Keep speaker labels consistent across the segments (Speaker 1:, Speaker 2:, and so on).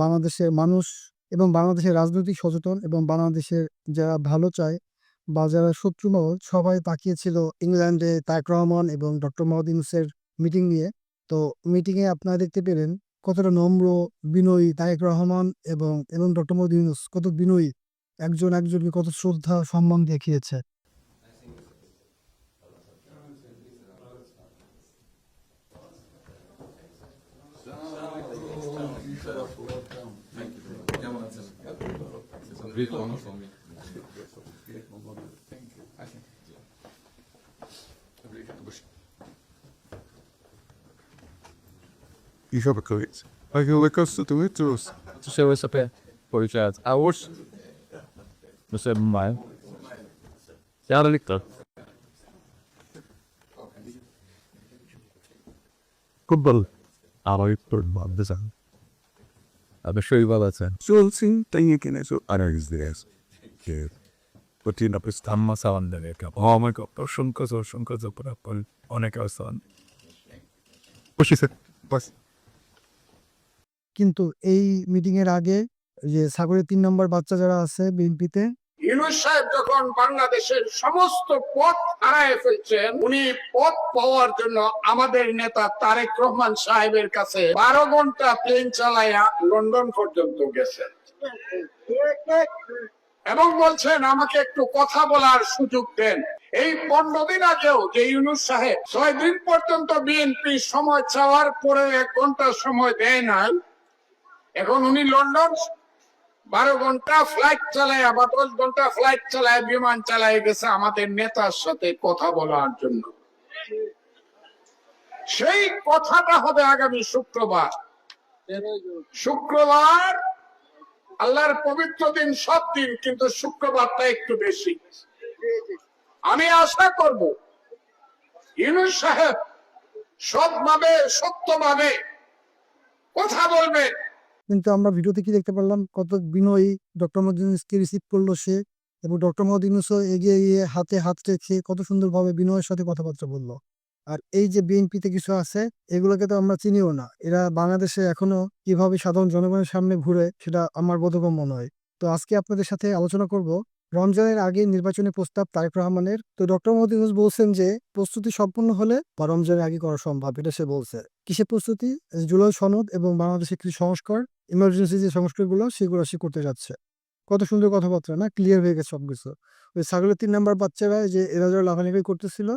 Speaker 1: বাংলাদেশের মানুষ এবং বাংলাদেশের রাজনৈতিক সচেতন এবং বাংলাদেশের যারা ভালো চায় বা যারা শত্রুমহল সবাই তাকিয়েছিল ইংল্যান্ডে তায়ক রহমান এবং ডক্টর মোহাম্মদ ইউনুসের মিটিং নিয়ে তো মিটিংয়ে আপনারা দেখতে পেলেন কতটা নম্র বিনয়ী তায়েক রহমান এবং এবং ডক্টর মোহাম্মদ ইউনুস কত বিনয়ী একজন একজনকে কত শ্রদ্ধা সম্মান দেখিয়েছে
Speaker 2: het Anders dan weer. I chyba koniec. A Holokaustu to wytrus.
Speaker 3: Słyszały sobie, powiedziałem, a już? No sobie mają. Ja reliktor.
Speaker 4: Kubbel. Aroi, pardon, design. আপনার শরীর ভালো আছে
Speaker 2: চলছি তাই কিনে আনারিস দিয়ে আছে প্রতিদিন আপনি স্থাম্মা সাবান কাপ এরকম ও আমাকে অসংখ্য অসংখ্য জপরা অনেক সাবান খুশি স্যার বাস
Speaker 1: কিন্তু এই মিটিংয়ের আগে যে সাগরের তিন নম্বর বাচ্চা যারা আছে বিএনপিতে
Speaker 5: ইউনুস সাহেব যখন বাংলাদেশের সমস্ত পথ হারায় ফেলছেন উনি পথ পাওয়ার জন্য আমাদের নেতা তারেক রহমান সাহেবের কাছে বারো ঘন্টা প্লেন চালাইয়া লন্ডন পর্যন্ত গেছেন এবং বলছেন আমাকে একটু কথা বলার সুযোগ দেন এই পনেরো দিন আগেও যে ইউনুস সাহেব ছয় দিন পর্যন্ত বিএনপি সময় চাওয়ার পরে এক ঘন্টা সময় দেয় নাই এখন উনি লন্ডন বারো ঘন্টা ফ্লাইট চালায় বা দশ ঘন্টা ফ্লাইট চালায় বিমান চালায় গেছে আমাদের নেতার সাথে কথা বলার জন্য সেই কথাটা হবে আগামী শুক্রবার শুক্রবার আল্লাহর পবিত্র দিন সব দিন কিন্তু শুক্রবারটা একটু বেশি আমি আশা করব ইনু সাহেব সৎভাবে সত্যভাবে কথা বলবেন
Speaker 1: কিন্তু আমরা ভিডিওতে কি দেখতে পারলাম কত বিনয়ী ডক্টর মোহাম্মদ ইউনুসকে রিসিভ করলো সে এবং ডক্টর মোহাম্মদ ইউনুসও এগিয়ে গিয়ে হাতে হাত রেখে কত সুন্দরভাবে বিনয়ের সাথে কথাবার্তা বললো আর এই যে বিএনপিতে কিছু আছে এগুলোকে তো আমরা চিনিও না এরা বাংলাদেশে এখনো কিভাবে সাধারণ জনগণের সামনে ঘুরে সেটা আমার বোধগম্য নয় তো আজকে আপনাদের সাথে আলোচনা করব রমজানের আগে নির্বাচনী প্রস্তাব তারেক রহমানের তো ডক্টর মোহাম্মদ ইউনুস বলছেন যে প্রস্তুতি সম্পূর্ণ হলে বা রমজানের আগে করা সম্ভব এটা সে বলছে কিসে প্রস্তুতি জুলাই সনদ এবং বাংলাদেশের কিছু সংস্কার ইমার্জেন্সি যে সংস্কারগুলো সেগুলো সে করতে যাচ্ছে কত সুন্দর কথাবার্তা না ক্লিয়ার হয়ে গেছে সবকিছু ওই ছাগলের তিন নাম্বার বাচ্চারা যে এরা যারা লাফালাফি করতেছিল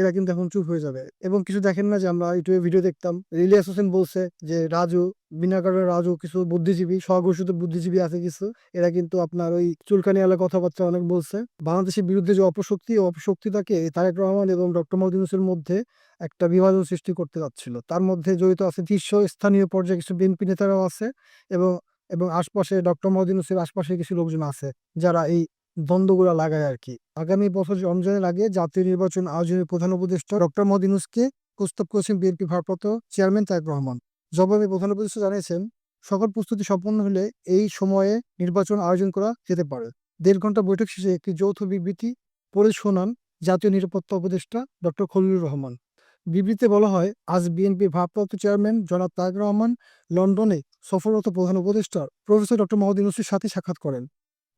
Speaker 1: এরা কিন্তু এখন চুপ হয়ে যাবে এবং কিছু দেখেন না যে আমরা ইউটিউবে ভিডিও দেখতাম রিলিয়াস হোসেন বলছে যে রাজু বিনা কারণে রাজু কিছু বুদ্ধিজীবী স্বঘোষিত বুদ্ধিজীবী আছে কিছু এরা কিন্তু আপনার ওই চুলকানি এলাকা কথাবার্তা অনেক বলছে বাংলাদেশের বিরুদ্ধে যে অপশক্তি ও অপশক্তি তাকে তারেক রহমান এবং ডক্টর মাহদিনুসের মধ্যে একটা বিভাজন সৃষ্টি করতে যাচ্ছিল তার মধ্যে জড়িত আছে শীর্ষ স্থানীয় পর্যায়ে কিছু বিএনপি নেতারাও আছে এবং এবং আশপাশে ডক্টর মহদিনুসের আশপাশে কিছু লোকজন আছে যারা এই দ্বন্দ্বগুলো লাগায় আর কি আগামী বছর রমজানের আগে জাতীয় নির্বাচন আয়োজনের প্রধান উপদেষ্টা ডক্টর মদিনুসকে প্রস্তাব করেছেন বিএনপি ভারপ্রাপ্ত চেয়ারম্যান তায়েক রহমান জবাবে প্রধান উপদেষ্টা জানিয়েছেন সকল প্রস্তুতি সম্পন্ন হলে এই সময়ে নির্বাচন আয়োজন করা যেতে পারে দেড় ঘন্টা বৈঠক শেষে একটি যৌথ বিবৃতি পড়ে শোনান জাতীয় নিরাপত্তা উপদেষ্টা ডক্টর খলিলুর রহমান বিবৃতিতে বলা হয় আজ বিএনপি ভারপ্রাপ্ত চেয়ারম্যান জনাব তায়েক রহমান লন্ডনে সফররত প্রধান উপদেষ্টা প্রফেসর ডক্টর মোহাম্মদ সাথে সাক্ষাৎ করেন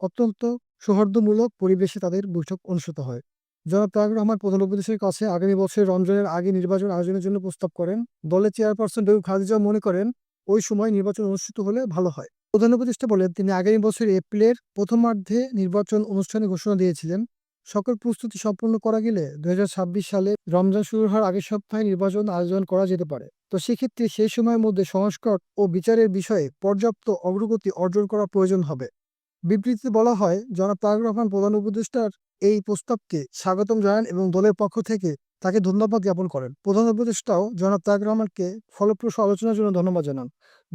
Speaker 1: অত্যন্ত সৌহার্দ্যমূলক পরিবেশে তাদের বৈঠক অনুষ্ঠিত হয় জনাব তারেক রহমান প্রধান উপদেশের কাছে আগামী বছরের রমজানের আগে নির্বাচন আয়োজনের জন্য প্রস্তাব করেন দলের চেয়ারপারসন ডেউ খাদিজা মনে করেন ওই সময় নির্বাচন অনুষ্ঠিত হলে ভালো হয় প্রধান উপদেষ্টা বলেন তিনি আগামী বছর এপ্রিলের প্রথমার্ধে নির্বাচন অনুষ্ঠানে ঘোষণা দিয়েছিলেন সকল প্রস্তুতি সম্পন্ন করা গেলে দুই সালে রমজান শুরু হওয়ার আগের সপ্তাহে নির্বাচন আয়োজন করা যেতে পারে তো সেক্ষেত্রে সেই সময়ের মধ্যে সংস্কার ও বিচারের বিষয়ে পর্যাপ্ত অগ্রগতি অর্জন করা প্রয়োজন হবে বিবৃতিতে বলা হয় জনাব তারেক রহমান প্রধান উপদেষ্টার এই প্রস্তাবকে স্বাগতম জানান এবং দলের পক্ষ থেকে তাকে ধন্যবাদ জ্ঞাপন করেন প্রধান উপদেষ্টাও জনাব তারেক রহমানকে ফলপ্রসূ আলোচনার জন্য ধন্যবাদ জানান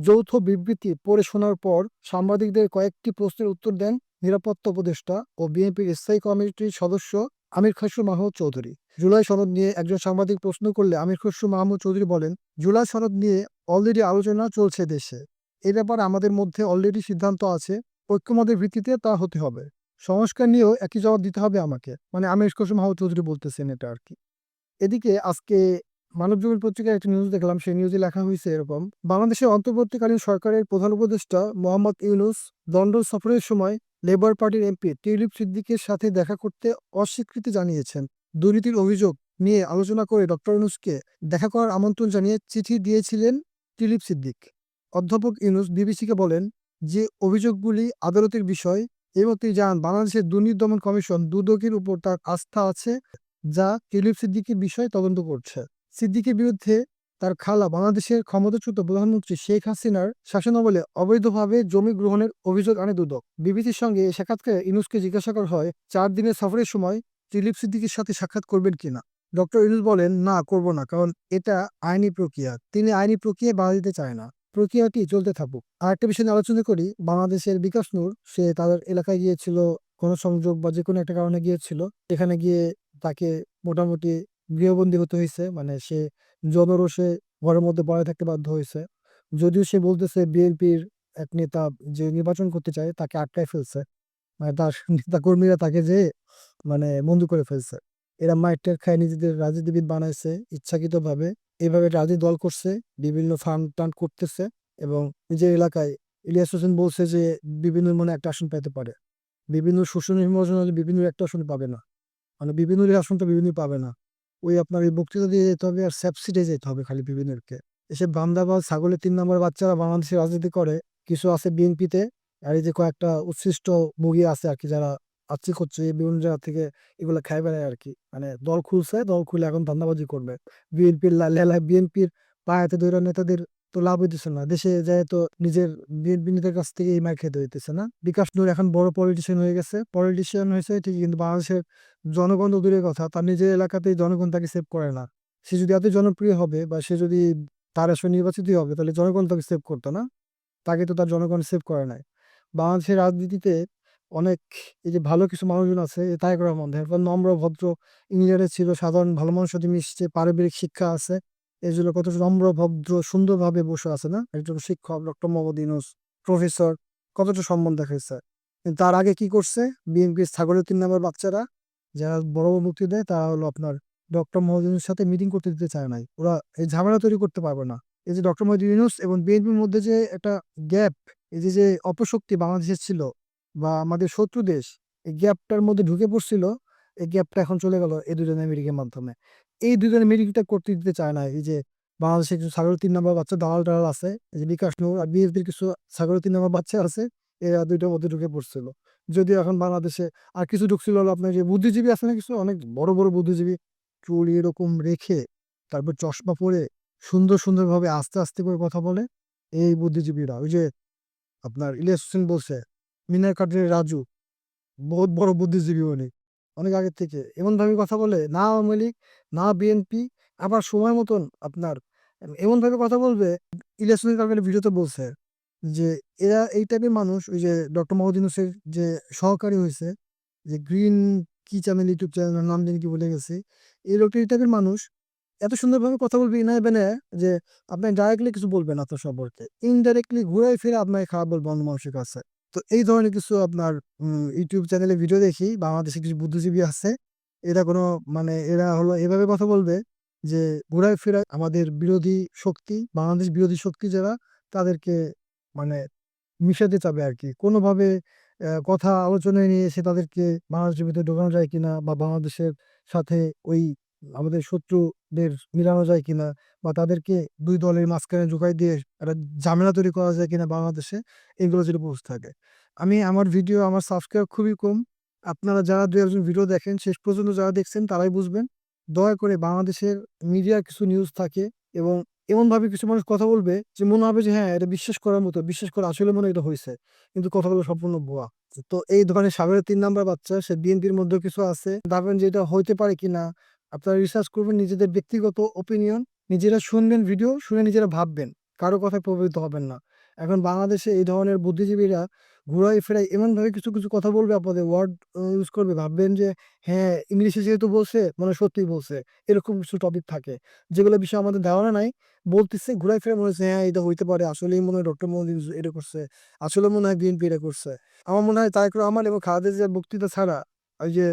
Speaker 1: যৌথ বিবৃতি পড়ে শোনার পর সাংবাদিকদের কয়েকটি প্রশ্নের উত্তর দেন নিরাপত্তা উপদেষ্টা ও বিএনপির স্থায়ী কমিটির সদস্য আমির খসরু মাহমুদ চৌধুরী জুলাই সনদ নিয়ে একজন সাংবাদিক প্রশ্ন করলে আমির খসরু মাহমুদ চৌধুরী বলেন জুলাই সনদ নিয়ে অলরেডি আলোচনা চলছে দেশে এ ব্যাপারে আমাদের মধ্যে অলরেডি সিদ্ধান্ত আছে ঐক্যমতের ভিত্তিতে তা হতে হবে সংস্কার নিয়েও একই জবাব দিতে হবে আমাকে মানে আমি ইস্কর মাহ চৌধুরী বলতেছেন এটা আর কি এদিকে আজকে মানবজমিন পত্রিকায় একটা নিউজ দেখলাম সেই নিউজে লেখা হয়েছে এরকম বাংলাদেশের অন্তর্বর্তীকালীন সরকারের প্রধান উপদেষ্টা মোহাম্মদ ইউনুস লন্ডন সফরের সময় লেবার পার্টির এমপি টিউলিপ সিদ্দিকের সাথে দেখা করতে অস্বীকৃতি জানিয়েছেন দুর্নীতির অভিযোগ নিয়ে আলোচনা করে ডক্টর ইউনুসকে দেখা করার আমন্ত্রণ জানিয়ে চিঠি দিয়েছিলেন টিউলিপ সিদ্দিক অধ্যাপক ইউনুস বিবিসিকে বলেন যে অভিযোগগুলি আদালতের বিষয় এবং তিনি জানান বাংলাদেশের দুর্নীতি দমন কমিশন দুদকের উপর তার আস্থা আছে যা কেলিফ সিদ্দিকির বিষয়ে তদন্ত করছে সিদ্দিকির বিরুদ্ধে তার খালা বাংলাদেশের ক্ষমতাচ্যুত প্রধানমন্ত্রী শেখ হাসিনার শাসনামলে অবৈধভাবে জমি গ্রহণের অভিযোগ আনে দুদক বিবিসির সঙ্গে সাক্ষাৎকারে ইনুসকে জিজ্ঞাসা করা হয় চার দিনের সফরের সময় ত্রিলিপ সিদ্দিকির সাথে সাক্ষাৎ করবেন কিনা ডক্টর ইনুস বলেন না করব না কারণ এটা আইনি প্রক্রিয়া তিনি আইনি প্রক্রিয়ায় বাধা দিতে চায় না প্রক্রিয়াটি চলতে থাকুক আরেকটা বিষয় নিয়ে আলোচনা করি বাংলাদেশের বিকাশ নূর সে তাদের এলাকায় গিয়েছিল গণসংযোগ বা যে কোনো একটা কারণে গিয়েছিল এখানে গিয়ে তাকে মোটামুটি গৃহবন্দী হতে হয়েছে মানে সে জনরোষে ঘরের মধ্যে পড়ে থাকতে বাধ্য হয়েছে যদিও সে বলতেছে বিএনপির এক নেতা যে নির্বাচন করতে চায় তাকে আটকায় ফেলছে মানে তার নেতা কর্মীরা তাকে যে মানে বন্ধু করে ফেলছে এরা মাইটের খায় নিজেদের রাজনীতিবিদ বানাইছে ইচ্ছাকৃতভাবে এইভাবে রাজনীতি দল করছে বিভিন্ন ফার্ম টান করতেছে এবং নিজের এলাকায় ইলিয়াস হোসেন বলছে যে বিভিন্ন মনে একটা আসন পেতে পারে বিভিন্ন শোষণ হলে বিভিন্ন একটা আসন পাবে না মানে বিভিন্ন আসনটা বিভিন্ন পাবে না ওই আপনার ওই বক্তৃতা দিয়ে যেতে হবে আর স্যাবসিডে যেতে হবে খালি বিভিন্নকে এসে বামদাবাদ ছাগলের তিন নম্বর বাচ্চারা বাংলাদেশে রাজনীতি করে কিছু আছে বিএনপিতে আর এই যে কয়েকটা উচ্ছিষ্ট মুগি আছে আর কি যারা আচ্ছি করছে বিভিন্ন জায়গা থেকে এগুলো খাই বেড়ায় আর কি মানে দল খুলছে দল খুলে এখন ধান্দাবাজি করবে বিএনপির লেলা বিএনপির পায়েতে ধরে নেতাদের তো লাভ হইতেছে না দেশে যায় তো নিজের বিএনপি নেতার কাছ থেকে এই মার খেতে হইতেছে না বিকাশ নূর এখন বড় পলিটিশিয়ান হয়ে গেছে পলিটিশিয়ান হয়েছে ঠিকই কিন্তু বাংলাদেশের জনগণ তো দূরের কথা তার নিজের এলাকাতেই জনগণ তাকে সেভ করে না সে যদি এত জনপ্রিয় হবে বা সে যদি তার আসলে নির্বাচিতই হবে তাহলে জনগণ তাকে সেভ করতো না তাকে তো তার জনগণ সেভ করে নাই বাংলাদেশের রাজনীতিতে অনেক এই যে ভালো কিছু মানুষজন আছে তাই রহমান তারপর নম্র ভদ্র ইংল্যান্ডে ছিল সাধারণ ভালো মানুষ সাথে মিশছে পারিবারিক শিক্ষা আছে এগুলো কত নম্র ভদ্র সুন্দরভাবে বসে আছে না একজন শিক্ষক ডক্টর মোহাম্মদ ইনুস প্রফেসর কতটা সম্মান দেখাইছে তার আগে কি করছে বিএনপি তিন নম্বর বাচ্চারা যারা বড় মুক্তি দেয় তারা হলো আপনার ডক্টর মোহাম্মদ সাথে মিটিং করতে দিতে চায় নাই ওরা এই ঝামেলা তৈরি করতে পারবে না এই যে ডক্টর মোহাম্মদ ইউনুস এবং বিএনপির মধ্যে যে একটা গ্যাপ এই যে যে অপশক্তি বাংলাদেশের ছিল বা আমাদের শত্রু দেশ এই গ্যাপটার মধ্যে ঢুকে পড়ছিল এই গ্যাপটা এখন চলে গেল এই দুজনের মিডিকের মাধ্যমে এই দুজনের মিডিকটা করতে দিতে চায় না এই যে বাংলাদেশে কিছু ছাগল তিন নম্বর বাচ্চা দালাল টালাল আছে এই যে বিকাশ নগর আর বিএসপির কিছু ছাগল তিন নম্বর বাচ্চা আছে এরা দুইটার মধ্যে ঢুকে পড়ছিল যদিও এখন বাংলাদেশে আর কিছু ঢুকছিল হলো আপনার যে বুদ্ধিজীবী আছে না কিছু অনেক বড় বড় বুদ্ধিজীবী চুল এরকম রেখে তারপর চশমা পরে সুন্দর সুন্দরভাবে আস্তে আস্তে করে কথা বলে এই বুদ্ধিজীবীরা ওই যে আপনার ইলিয়াস হোসেন বলছে মিনার কাটুরি রাজু বহুত বড় বুদ্ধিজীবী উনি অনেক আগে থেকে এমনভাবে কথা বলে না আওয়ামী লীগ না বিএনপি আবার সময় মতন আপনার এমনভাবে কথা বলবে ইলেকশনের কারণে ভিডিওতে বলছে যে এরা এই টাইপের মানুষ ওই যে ডক্টর হোসেন যে সহকারী হয়েছে যে গ্রিন কি চ্যানেল ইউটিউব চ্যানেল নাম জানি কি বলে গেছি এই লোকটা এই টাইপের মানুষ এত সুন্দরভাবে কথা বলবে ইনায় বেনে যে আপনি ডাইরেক্টলি কিছু বলবেন আপনার সম্পর্কে ইনডাইরেক্টলি ঘুরে ফিরে আপনাকে খারাপ বলবে অন্য মানুষের কাছে তো এই ধরনের কিছু আপনার ইউটিউব চ্যানেলে ভিডিও দেখি বাংলাদেশে কিছু বুদ্ধিজীবী আছে এরা কোনো মানে এরা হলো এভাবে কথা বলবে যে ঘোরায় ফেরায় আমাদের বিরোধী শক্তি বাংলাদেশ বিরোধী শক্তি যারা তাদেরকে মানে মিশাতে চাবে আর কি কোনোভাবে কথা আলোচনায় নিয়ে এসে তাদেরকে বাংলাদেশের ভিতরে ঢোকানো যায় কিনা বা বাংলাদেশের সাথে ওই আমাদের শত্রুদের মিলানো যায় কিনা বা তাদেরকে দুই দলের মাঝখানে জোগাই দিয়ে একটা ঝামেলা তৈরি করা যায় কিনা বাংলাদেশে এগুলো যদি বুঝ থাকে আমি আমার ভিডিও আমার সাবস্ক্রাইব খুবই কম আপনারা যারা দু একজন ভিডিও দেখেন শেষ পর্যন্ত যারা দেখছেন তারাই বুঝবেন দয়া করে বাংলাদেশের মিডিয়ার কিছু নিউজ থাকে এবং এমনভাবে কিছু মানুষ কথা বলবে যে মনে হবে যে হ্যাঁ এটা বিশ্বাস করার মতো বিশ্বাস করে আসলে মনে এটা হয়েছে কিন্তু কথাগুলো সম্পূর্ণ ভুয়া তো এই ধরনের সাবের তিন নাম্বার বাচ্চা সে বিএনপির মধ্যে কিছু আছে ভাবেন যে এটা হইতে পারে কিনা আপনারা রিসার্চ করবেন নিজেদের ব্যক্তিগত ওপিনিয়ন নিজেরা শুনবেন ভিডিও শুনে নিজেরা ভাববেন কারো কথায় প্রভাবিত হবেন না এখন বাংলাদেশে এই ধরনের বুদ্ধিজীবীরা ঘুরাই ফেরাই এমনভাবে কিছু কিছু কথা বলবে আপনাদের ওয়ার্ড ইউজ করবে ভাববেন যে হ্যাঁ ইংলিশে যেহেতু বলছে মানে সত্যি বলছে এরকম কিছু টপিক থাকে যেগুলো বিষয়ে আমাদের ধারণা নাই বলতেছে ঘুরাই ফেরাই মনে হচ্ছে হ্যাঁ এটা হইতে পারে আসলেই মনে হয় ডক্টর মোদী এটা করছে আসলে মনে হয় বিএনপি এটা করছে আমার মনে হয় তাই করে আমার এবং খালেদা জিয়ার বক্তৃতা ছাড়া ওই যে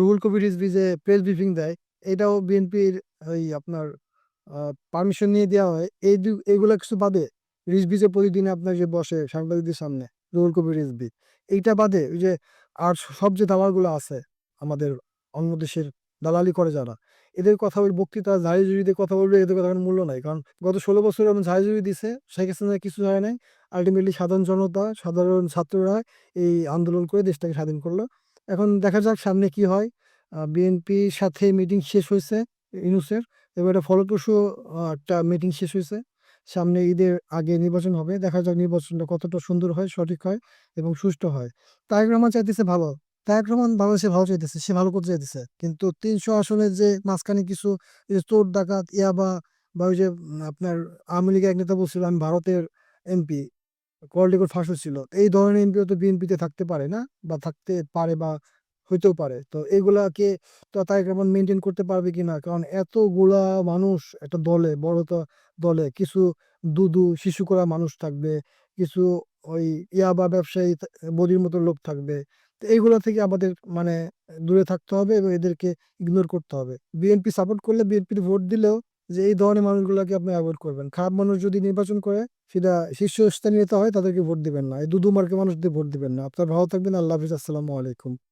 Speaker 1: রুহুল কবির রিজবি যে প্রেস ব্রিফিং দেয় এটাও বিএনপির ওই আপনার পারমিশন নিয়ে দেওয়া হয় এই এগুলো কিছু বাদে রিজবিজে যে প্রতিদিন আপনার যে বসে সাংবাদিকদের সামনে রুহুল কবির রিজবি এইটা বাদে ওই যে আর সব যে দালালগুলো আছে আমাদের অন্য দেশের দালালি করে যারা এদের কথা বলে বক্তৃতা দিয়ে কথা বলবে এদের কথা মূল্য নাই কারণ গত ষোলো বছর এমন ঝাড়িঝুড়ি দিছে শেখ হাসিনা কিছু হয় নাই আলটিমেটলি সাধারণ জনতা সাধারণ ছাত্ররা এই আন্দোলন করে দেশটাকে স্বাধীন করলো এখন দেখা যাক সামনে কি হয় বিএনপির সাথে মিটিং শেষ হয়েছে ইউনুসের এবারে ফলপ্রসূ একটা মিটিং শেষ হয়েছে সামনে ঈদের আগে নির্বাচন হবে দেখা যাক নির্বাচনটা কতটা সুন্দর হয় সঠিক হয় এবং সুষ্ঠু হয় তারেক রহমান চাইতেছে ভালো তারেক রহমান বাংলাদেশে ভালো চাইতেছে সে ভালো করতে চাইতেছে কিন্তু তিনশো আসনের যে মাঝখানে কিছু চোর ডাকাত ইয়াবা বা ওই যে আপনার আওয়ামী লীগের এক নেতা বলছিল আমি ভারতের এমপি কল রেকর্ড ফাঁস এই ধরনের এমপিও তো বিএনপিতে থাকতে পারে না বা থাকতে পারে বা হইতেও পারে তো এগুলাকে কেমন মেনটেন করতে পারবে কিনা কারণ এতগুলা মানুষ একটা দলে বড় তো দলে কিছু দুদু শিশু করা মানুষ থাকবে কিছু ওই ইয়া বা ব্যবসায়ী বদির মতো লোক থাকবে তো এইগুলো থেকে আমাদের মানে দূরে থাকতে হবে এবং এদেরকে ইগনোর করতে হবে বিএনপি সাপোর্ট করলে বিএনপির ভোট দিলেও যে এই ধরনের মানুষগুলোকে আপনি অ্যাভয়েড করবেন খারাপ মানুষ যদি নির্বাচন করে সেটা শীর্ষস্থানীয় নেতা হয় তাদেরকে ভোট দিবেন না এই দুদু মার্কে মানুষদের ভোট দিবেন না আপনার ভালো থাকবেন আল্লাহ হাফিজ আসসালামু আলাইকুম